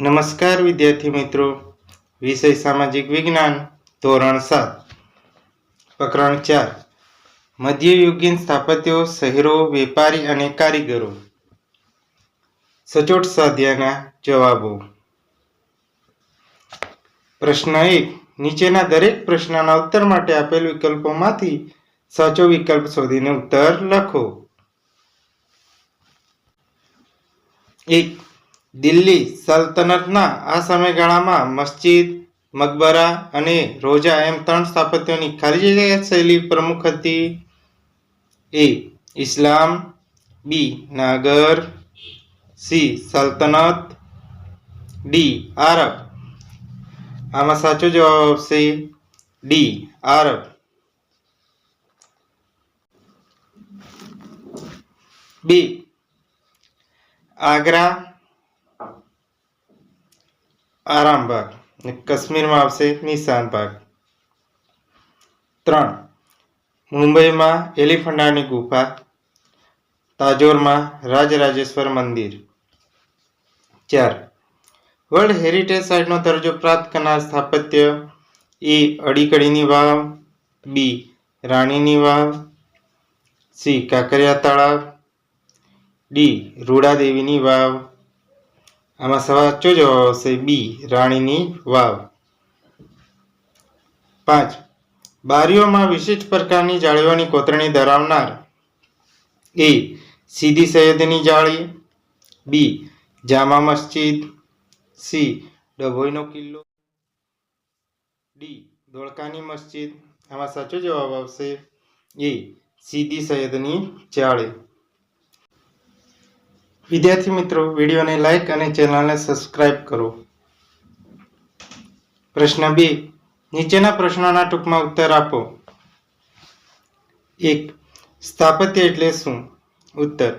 નમસ્કાર વિદ્યાર્થી મિત્રો. વિષય સામાજિક વિજ્ઞાન, ધોરણ સાત. પ્રકરણ ચાર. મધ્યયુગીન સ્થાપત્યો, શહેરો, વેપારી અને કારીગરો. સચોટ સ્વાધ્યાયના જવાબો. પ્રશ્ન એક. નીચેના દરેક પ્રશ્નના ઉત્તર માટે આપેલ વિકલ્પોમાંથી સાચો વિકલ્પ શોધીને ઉત્તર લખો. એક. દિલ્હી સલ્તનતના આ સમયગાળામાં મસ્જિદ, મકબરા અને રોજા એમ ત્રણ સ્થાપત્યોની ખાલી શૈલી પ્રમુખ હતી. એ ઇસ્લામ, બી નાગર, સી સલ્તનત, ડી આરબ. આમાં સાચો જવાબ આવશે ડી આરબ. બી આગ્રા આરામ ભાગ અને કાશ્મીરમાં આવશે નિશાનબાગ ત્રણ. મુંબઈમાં એલિફન્ટાની ગુફા, તાજોરમાં રાજરાજેશ્વર મંદિર. ચાર. વર્લ્ડ હેરિટેજ સાઇટનો દરજ્જો પ્રાપ્ત કરનાર સ્થાપત્ય એ અડીકડીની વાવ, બી. રાણીની વાવ, સી. કાંકરિયા તળાવ, ડી. રૂડાદેવીની વાવ આમાં સાચો જવાબ આવશે બી, રાણીની વાવ. પાંચ, બારીઓમાં વિશિષ્ટ પ્રકારની જાળીઓની કોતરણી ધરાવનાર. એ, સીધી સૈયદની જાળી. બી, જામા મસ્જિદ. સી, ડભોઈનો કિલ્લો. ડી, ધોળકાની મસ્જિદ. આમાં સાચો જવાબ આવશે. એ, સીધી સૈયદની જાળી. વિદ્યાર્થી મિત્રો, વિડીયોને લાઈક અને ચેનલને સબસ્ક્રાઇબ કરો. પ્રશ્ન બે, નીચેના પ્રશ્નોના ટૂંકમાં ઉત્તર આપો. એક, સ્થાપત્ય એટલે શું? ઉત્તર,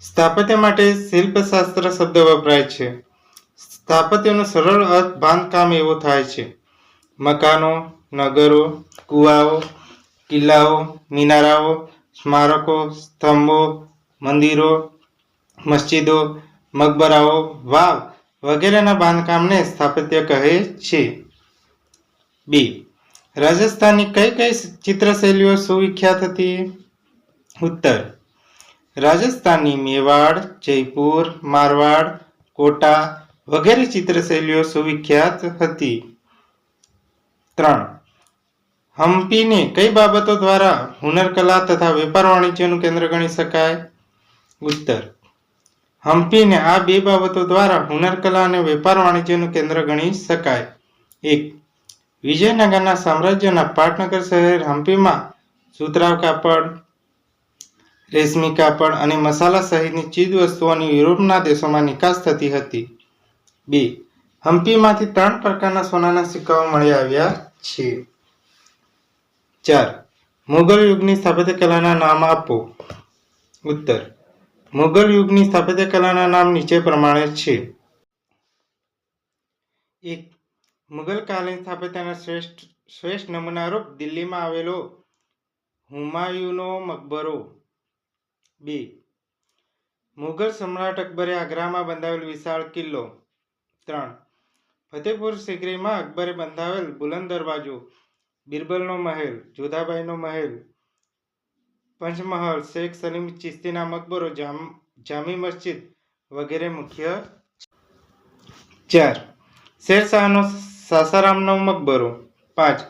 સ્થાપત્ય માટે શિલ્પશાસ્ત્ર શબ્દ વપરાય છે. સ્થાપત્યનો સરળ અર્થ બાંધકામ એવો થાય છે. મકાનો, નગરો, કુવાઓ, કિલ્લાઓ, મિનારાઓ, સ્મારકો, સ્તંભો, મંદિરો મસ્જિદો, મકબરાઓ, વાવ વગેરેના બાંધકામને સ્થાપત્ય કહે છે. બી. રાજસ્થાનની કઈ કઈ ચિત્રશૈલીઓ સુવિખ્યાત હતી? ઉત્તર. રાજસ્થાનની મેવાડ, જયપુર, મારવાડ, કોટા વગેરે ચિત્રશૈલીઓ સુવિખ્યાત હતી. ત્રણ. હમ્પીને કઈ બાબતો દ્વારા હુનરકલા તથા વેપાર વાણિજ્યનું કેન્દ્ર ગણી શકાય? ઉત્તર. હમ્પીને આ બે બાબતો દ્વારા હુનરકલા અને વેપાર વાણિજ્યનું કેન્દ્ર ગણી શકાય. એક, વિજયનગરના સામ્રાજ્યના પાટનગર શહેર હમ્પીમાં સુતરાવ કાપડ, રેશમી કાપડ અને મસાલા સહિતની ચીજ વસ્તુઓની યુરોપના દેશોમાં નિકાસ થતી હતી. બે હમ્પીમાંથી ત્રણ પ્રકારના સોનાના સિક્કાઓ મળી આવ્યા છે. ચાર મુગલ યુગની સ્થાપત્ય કલાના નામ આપો. ઉત્તર મુઘલ યુગની સ્થાપત્ય કલાના નામ નીચે પ્રમાણે છે. એક મુઘલકાલીન સ્થાપત્યના શ્રેષ્ઠ શ્રેષ્ઠ નમૂનારૂપ દિલ્હીમાં આવેલો હુમાયુનો મકબરો. બે, મુઘલ સમ્રાટ અકબરે આગ્રામાં બંધાવેલ વિશાળ કિલ્લો. ત્રણ, ફતેહપુર સિકરીમાં અકબરે બંધાવેલ બુલંદ દરવાજો, બિરબલનો મહેલ, જોધાબાઈનો મહેલ પંચમહલ શેખ સલીમ ચિશ્તીના મકબરો, જામ, જામી મસ્જિદ વગેરે મુખ્ય ચાર. શેરશાહનો સાસારામનો મકબરો. પાંચ.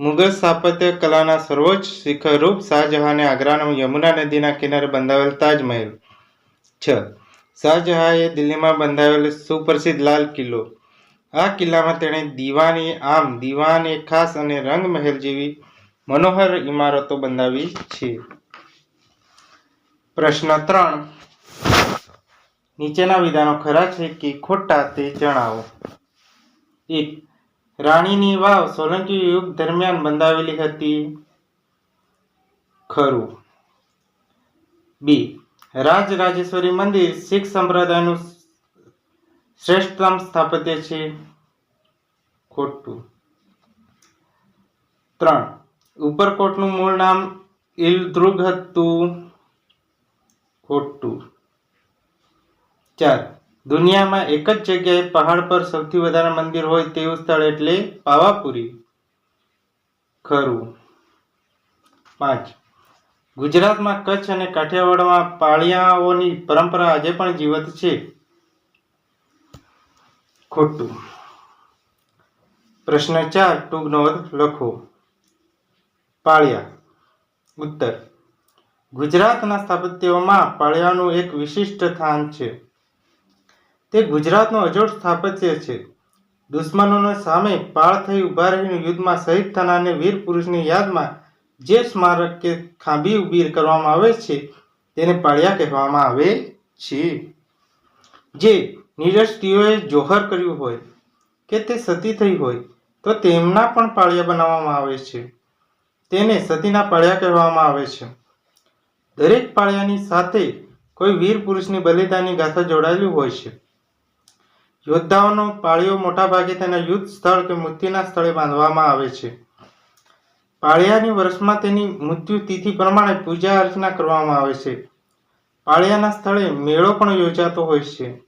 મુઘલ સ્થાપત્ય કલાના સર્વોચ્ચ શિખરરૂપ શાહજહાને આગ્રાનો યમુના નદીના કિનારે બંધાવેલ તાજમહેલ. છ. શાહજહાએ દિલ્હીમાં બંધાવેલ સુપ્રસિદ્ધ લાલ કિલ્લો. આ કિલ્લામાં તેણે દીવાની આમ, દીવાન એ ખાસ અને રંગ મહેલ જેવી મનોહર ઇમારતો બંધાવી છે. પ્રશ્ન ત્રણ. નીચેના વિધાનો ખરા છે કે ખોટા તે જણાવો. એક, રાણીની વાવ સોલંકી યુગ દરમિયાન બંધાવેલી હતી. ખરું. બી રાજ રાજેશ્વરી મંદિર શીખ સંપ્રદાયનું શ્રેષ્ઠતમ સ્થાપત્ય છે. ખોટું. ત્રણ, ઉપરકોટનું મૂળ નામ ઇલદ્રુગ હતું. ખોટું. ચાર દુનિયામાં એક જ જગ્યાએ પહાડ પર સૌથી વધારે મંદિર હોય તેવું સ્થળ એટલે પાવાપુરી. ખરું. પાંચ, ગુજરાતમાં કચ્છ અને કાઠિયાવાડમાં પાળિયાઓની પરંપરા આજે પણ જીવંત છે. ખોટું. પ્રશ્ન ચાર, ટૂંક નોંધ લખો. પાળિયા, ઉત્તર. ગુજરાતના સ્થાપત્યોમાં પાળિયાનું એક વિશિષ્ટ સ્થાન છે. તે ગુજરાતનું અજોડ સ્થાપત્ય છે. દુશ્મનોને સામે પાળ થઈ ઊભા રહીને યુદ્ધમાં શહીદ થનારને વીર પુરુષની યાદમાં જે સ્મારક કે ખાંભી ઊભી કરવામાં આવે છે, તેને પાળિયા કહેવામાં આવે છે. જે નિરસ્તીઓએ જોહર કર્યું હોય કે તે સતી થઈ હોય, તો તેમના પણ પાળિયા બનાવવામાં આવે છે. તેને સતીના પાળિયા કહેવામાં આવે છે. દરેક પાળિયાની સાથે કોઈ વીર પુરુષની બલિદાનની ગાથા જોડાયેલી હોય છે. યોદ્ધાઓનો પાળિયો મોટાભાગે તેના યુદ્ધ સ્થળ કે મૃત્યુના સ્થળે બાંધવામાં આવે છે. પાળિયાની વર્ષમાં તેની મૃત્યુ તિથિ પ્રમાણે પૂજા અર્ચના કરવામાં આવે છે. પાળિયાના સ્થળે મેળો પણ યોજાતો હોય છે.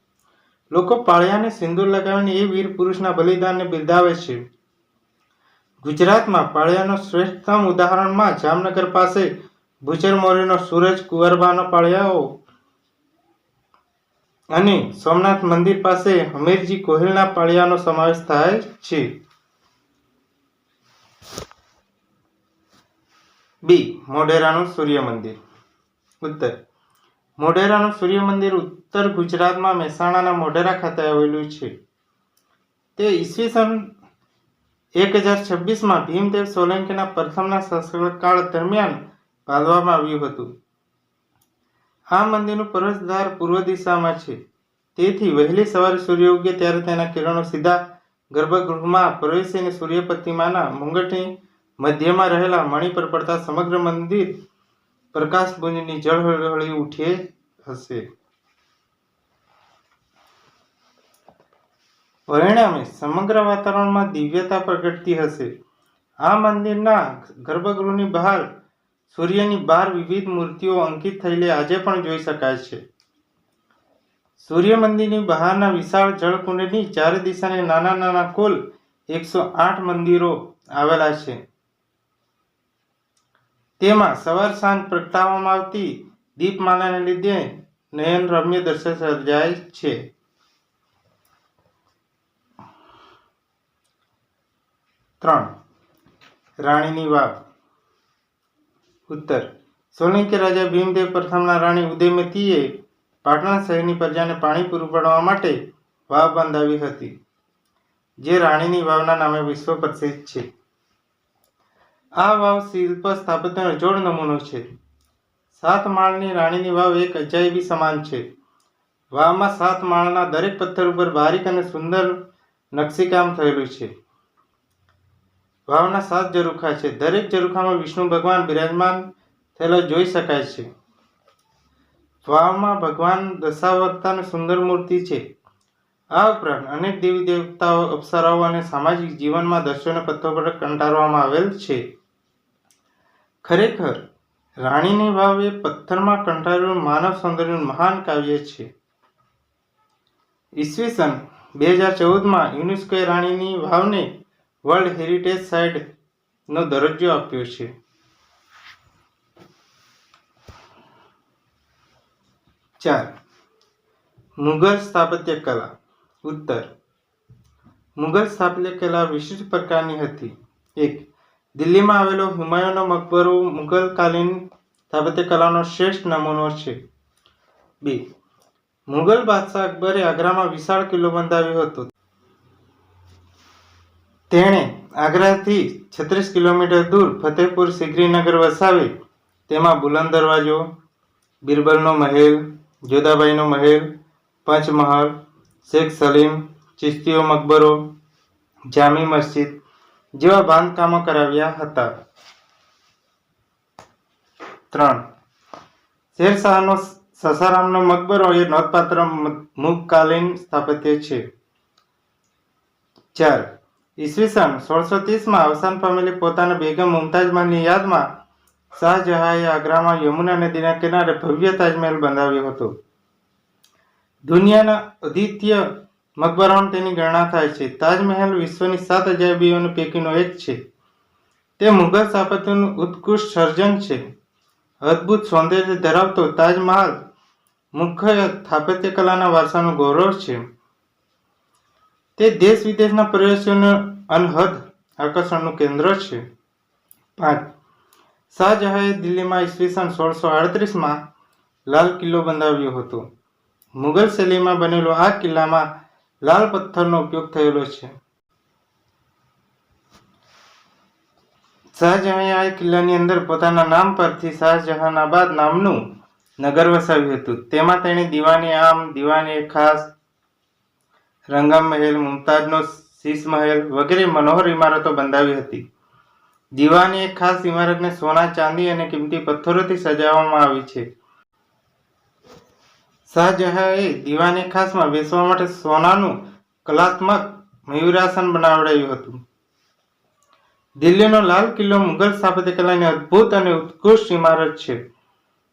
લોકો પાળિયાને સિંદૂર લગાવીને એ વીર પુરુષના બલિદાનને બિરદાવે છે. ગુજરાતમાં પાળિયાનો શ્રેષ્ઠતમ ઉદાહરણમાં જામનગર પાસે ભૂચર મોરીનો સૂરજ કુંવરબાનો પાળિયાઓ અને સોમનાથ મંદિર પાસે હમીરજી કોહિલના પાળિયાનો સમાવેશ થાય છે. બી. મોઢેરાનું સૂર્ય મંદિર ઉત્તર. મોઢેરાનું સૂર્ય મંદિર ઉત્તર ગુજરાતમાં મહેસાણાના મોઢેરા ખાતે આવેલું છે. તે ઈસવીસન એક હજાર છવ્વીસમાં ભીમદેવ સોલંકીના પ્રથમના શાસનકાળ દરમિયાન બાંધવામાં આવ્યું હતું. આ મંદિરનું પ્રવેશદ્વાર પૂર્વ દિશામાં છે. તેથી વહેલી સવારે સૂર્ય ઉગે ત્યારે તેના કિરણો સીધા ગર્ભગૃહમાં પ્રવેશીને સૂર્ય પ્રતિમાના મુંગટની મધ્યમાં રહેલા મણિ પર પડતા સમગ્ર મંદિર પ્રકાશપુંજની જળહળી ઉઠે હશે. પરિણામે સમગ્ર વાતાવરણમાં દિવ્યતા પ્રગટતી હશે. આ મંદિરના ગર્ભગૃહની બહાર સૂર્યની બાર વિવિધ મૂર્તિઓ અંકિત થયેલી આજે પણ જોઈ શકાય છે. સૂર્ય મંદિરની બહારના વિશાળ જળકુંડની ચારે દિશાને નાના નાના કુલ એકસો આઠ મંદિરો આવેલા છે. તેમાં સવાર સાંજ પ્રગટાવવામાં આવતી દીપમાલાને લીધે નયન રમ્ય દર્શન સર્જાય છે. ત્રણ. રાણીની વાવ. ઉત્તર. સોલંકી રાજા ભીમદેવ પ્રથમના રાણી ઉદયમતીએ પાટણ શહેરની પ્રજાને પાણી પૂરું પાડવા માટે વાવ બંધાવી હતી, જે રાણીની વાવના નામે વિશ્વ પ્રસિદ્ધ છે. આ વાવ શિલ્પ સ્થાપત્યનો જોડ નમૂનો છે. સાત માળની રાણીની વાવ એક અજાયબી સમાન છે. વાવમાં સાત માળના દરેક પથ્થર ઉપર બારીક અને સુંદર નકશીકામ થયેલું છે. વાવના સાત ઝરૂખા છે. દરેક ઝરૂખામાં વિષ્ણુ ભગવાન બિરાજમાન થયેલો જોઈ શકાય છે. વાવમાં ભગવાન દશાવતારની સુંદર મૂર્તિ છે. આ ઉપરાંત અનેક દેવી દેવતાઓ, અપ્સરાઓ અને સામાજિક જીવનમાં દર્શનો પથ્થો પર કંટારવામાં આવેલ છે. ખરેખર, રાણીની વાવ એ પથ્થરમાં કંટાળેલું માનવ સૌંદર્યનું મહાન કાવ્ય છે. ઈસવીસન બે હજાર ચૌદમાં યુનેસ્કોએ રાણીની વાવને વર્લ્ડ હેરિટેજ સાઇટનો દરજ્જો આપ્યો છે. ચાર. મુઘલ સ્થાપત્ય કલા. ઉત્તર. મુઘલ સ્થાપત્ય કલા વિશિષ્ટ પ્રકારની હતી. એક. દિલ્હીમાં આવેલો હુમાયુનો મકબરો મુઘલકાલીન સ્થાપત્ય કલાનો શ્રેષ્ઠ નમૂનો છે. બે. મુઘલ બાદશાહ અકબરે આગ્રામાં વિશાળ કિલ્લો બંધાવ્યો હતો. તેણે આગ્રાથી છત્રીસ કિલોમીટર દૂર ફતેહપુર સિકરીનગર વસાવી, તેમાં બુલંદ દરવાજો, બિરબલનો મહેલ, જોધાબાઈનો મહેલ, પંચમહાલ, શેખ સલીમ, ચિશ્તીઓ મકબરો, જામી મસ્જિદ જેવા બાંધકામો કરાવ્યા હતા. ત્રણ. શેરશાહનો સસારામનો મકબરો એ નોંધપાત્ર મુગકાલીન સ્થાપત્ય છે. ચાર. ઈસવીસન સોળસો ત્રીસમાં અવસાન પામેલી પોતાના બેગમ મુમતાજ મહલની યાદમાં શાહજહાએ આગ્રામાં યમુના નદીના કિનારે ભવ્ય તાજમહેલ બંધાવ્યો હતો. દુનિયાના અદ્વિતીય મકબરાઓમાં તેની ગણના થાય છે. તાજમહેલ વિશ્વની સાત અજાયબીઓની પૈકીનો એક છે. તે મુઘલ સ્થાપત્યનું ઉત્કૃષ્ટ સર્જન છે. અદ્ભુત સૌંદર્ય ધરાવતો તાજમહાલ મુખ્ય સ્થાપત્ય કલાના વારસાનું ગૌરવ છે. તે દેશ વિદેશના પ્રવાસીઓનું અનહદ આકર્ષણનું કેન્દ્ર છે. પાંચ. શાહજહાંએ દિલ્હીમાં ઈસવીસન સોળસો આડત્રીસમાં લાલ કિલ્લો બંધાવ્યો હતો. મુઘલ શૈલીમાં બનેલો આ કિલ્લામાં લાલ પથ્થરનો ઉપયોગ થયેલો છે. શાહજહાં આ કિલ્લાની અંદર પોતાના નામ પરથી શાહજહાનાબાદ નામનું નગર વસાવ્યું હતું. તેમાં તેણે દીવાની આમ, દીવાની ખાસ રંગમ મહેલ, મુમતાજનો શીશ મહેલ વગેરે મનોહર ઇમારતો બંધાવી હતી. દીવાની એક ખાસ ઇમારતને સોના, ચાંદી અને કિંમતી પથ્થરોથી સજાવવામાં આવી છે. શાહજહાએ દીવાની ખાસમાં બેસવા માટે સોનાનું કલાત્મક મયુરાસન બનાવડાયું હતું. દિલ્હીનો લાલ કિલ્લો મુઘલ સ્થાપત્ય કલાની અદ્ભુત અને ઉત્કૃષ્ટ ઇમારત છે.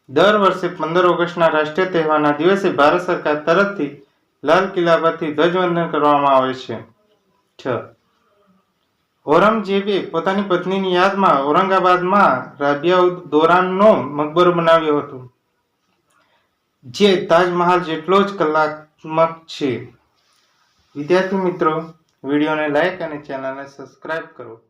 દર વર્ષે પંદર ઓગસ્ટના રાષ્ટ્રીય તહેવારના દિવસે ભારત સરકાર તરફથી લાલ કિલ્લા પરથી ધ્વજવંદન કરવામાં આવે છે. છ. ઔરંગઝેબે પોતાની પત્નીની યાદમાં ઔરંગાબાદમાં રાબિયા દોરાનનો મકબરો બનાવ્યો હતો. જે તાજમહાલ જેટલો જ કલાત્મક છે. વિદ્યાર્થી મિત્રો, વિડીયોને લાઈક અને ચેનલને સબસ્ક્રાઇબ કરો.